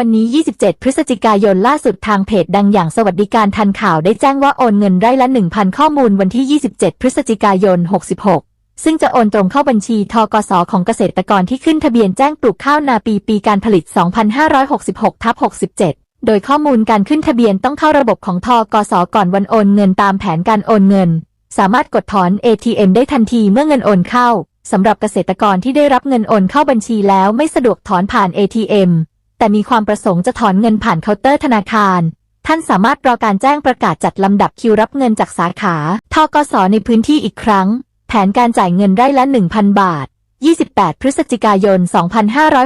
วันนี้ 27 พฤศจิกายนล่าสุดทางเพจดังอย่างสวัสดิการทันข่าวได้แจ้งว่าโอนเงินไร่ละ 1,000 ข้อมูลวันที่ 27 พฤศจิกายน 66 ซึ่งจะโอนตรงเข้าบัญชีทกสของเกษตรกรที่ขึ้นทะเบียนแจ้งปลูกข้าวนาปีปีการผลิต 2566ทับ67 โดยข้อมูลการขึ้นทะเบียนต้องเข้าระบบของทกสก่อนวันโอนเงินตามแผนการโอนเงิน สามารถกดถอน ATM ได้ทันทีเมื่อเงินโอนเข้าสำหรับเกษตรกรที่ได้รับเงินโอนเข้าบัญชีแล้วไม่สะดวกถอนผ่าน ATM แต่มีความประสงค์จะถอนเงินผ่านเคาน์เตอร์ธนาคาร ท่านสามารถรอการแจ้งประกาศจัดลำดับคิวรับเงินจากสาขาทกสในพื้นที่อีกครั้ง แผนการจ่ายเงินไร่ละ 1,000 บาท 28 พฤศจิกายน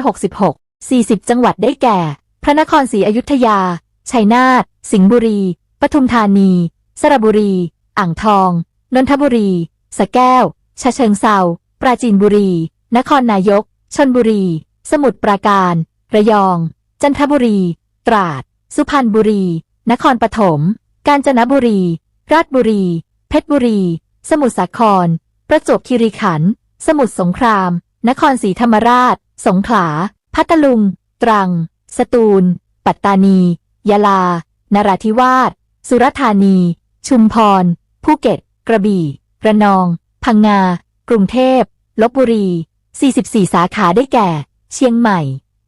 2566 40 จังหวัดได้แก่ พระนครศรีอยุธยา ชัยนาท สิงห์บุรี ปทุมธานี สระบุรี อ่างทอง นนทบุรี สะแก้วฉะเชิงเซาปราจีนบุรี นครนายก ชนบุรี สมุทรปราการ ระยอง จันทบุรี ตราด สุพรรณบุรี นครปฐม กาญจนบุรี ราชบุรี เพชรบุรี สมุทรสาคร ประจวบคีรีขันธ์ สมุทรสงคราม นครศรีธรรมราช สงขลา พัทลุง ตรัง สตูล ปัตตานี ยะลา นราธิวาส สุราษฎร์ธานี ชุมพร ภูเก็ต กระบี่ ระนอง พังงา กรุงเทพ ลบบุรี 44 สาขาได้แก่ เชียงใหม่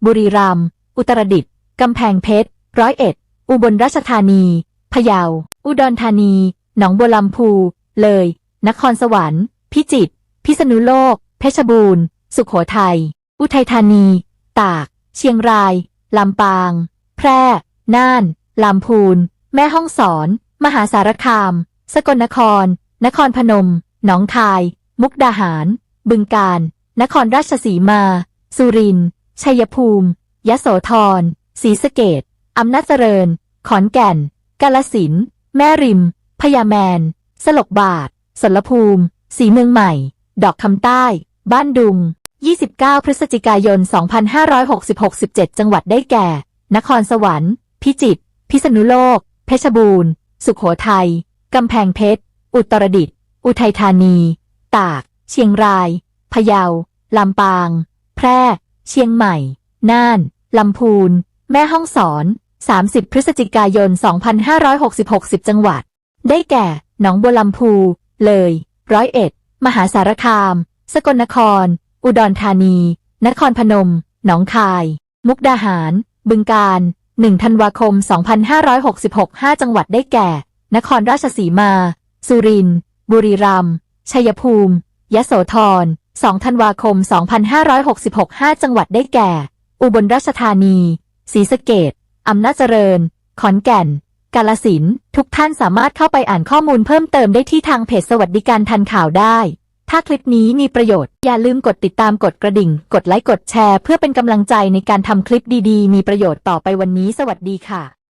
บุรีรัมย์ อุตรดิตถ์ กำแพงเพชร ร้อยเอ็ด อุบลราชธานี พะเยา อุดรธานี หนองบัวลำพู เลย นครสวรรค์ พิจิตร พิษณุโลก เพชรบูรณ์ สุขโขทัย อุทัยธานี ตาก เชียงราย ลำปาง แพร่ น่าน ลำพูน แม่ฮ่องสอน มหาสารคาม สกลนคร นครพนม หนองคาย มุกดาหาร บึงกาฬ นครราชสีมา สุรินทร์ ชัยภูมิ ยโสธร ศรีสะเกดอำนาจเจริญ ขอนแก่น กาลสินธุ์แม่ริม พญาแมน สลกบาท สลภูมิ สีเมืองใหม่ ดอกคำใต้ บ้านดุง 29 พฤศจิกายน 2566 17 จังหวัดได้แก่ นครสวรรค์ พิจิตร พิษณุโลก เพชรบูรณ์ สุขโขทัย กำแพงเพชร อุตรดิตถ์ อุทัยธานี ตาก เชียงราย พะเยา ลำปาง แพร่ เชียงใหม่ น่าน ลำพูน แม่ฮ่องสอน 30 พฤศจิกายน 2566 10 จังหวัด ได้แก่ หนองบัวลำพู เลย ร้อยเอ็ด มหาสารคาม สกลนคร อุดรธานี นครพนม หนองคาย มุกดาหาร บึงกาฬ1ธันวาคม 2566 5 จังหวัดได้แก่ นครราชสีมา สุรินทร์ บุรีรัมย์ ชัยภูมิยโสธร 2 ธันวาคม 2566 5 จังหวัดได้แก่ อุบลราชธานีศรีสะเกดอำนาจเจริญ ขอนแก่น กาลสินธุ์ทุกท่านสามารถเข้าไปอ่านข้อมูลเพิ่มเติมได้ที่ทางเพจสวัสดิการทันข่าวได้ ถ้าคลิปนี้มีประโยชน์ อย่าลืมกดติดตามกดกระดิ่ง กดไลค์ กดแชร์ เพื่อเป็นกำลังใจในการทำคลิปดีๆ มีประโยชน์ต่อไปวันนี้ สวัสดีค่ะ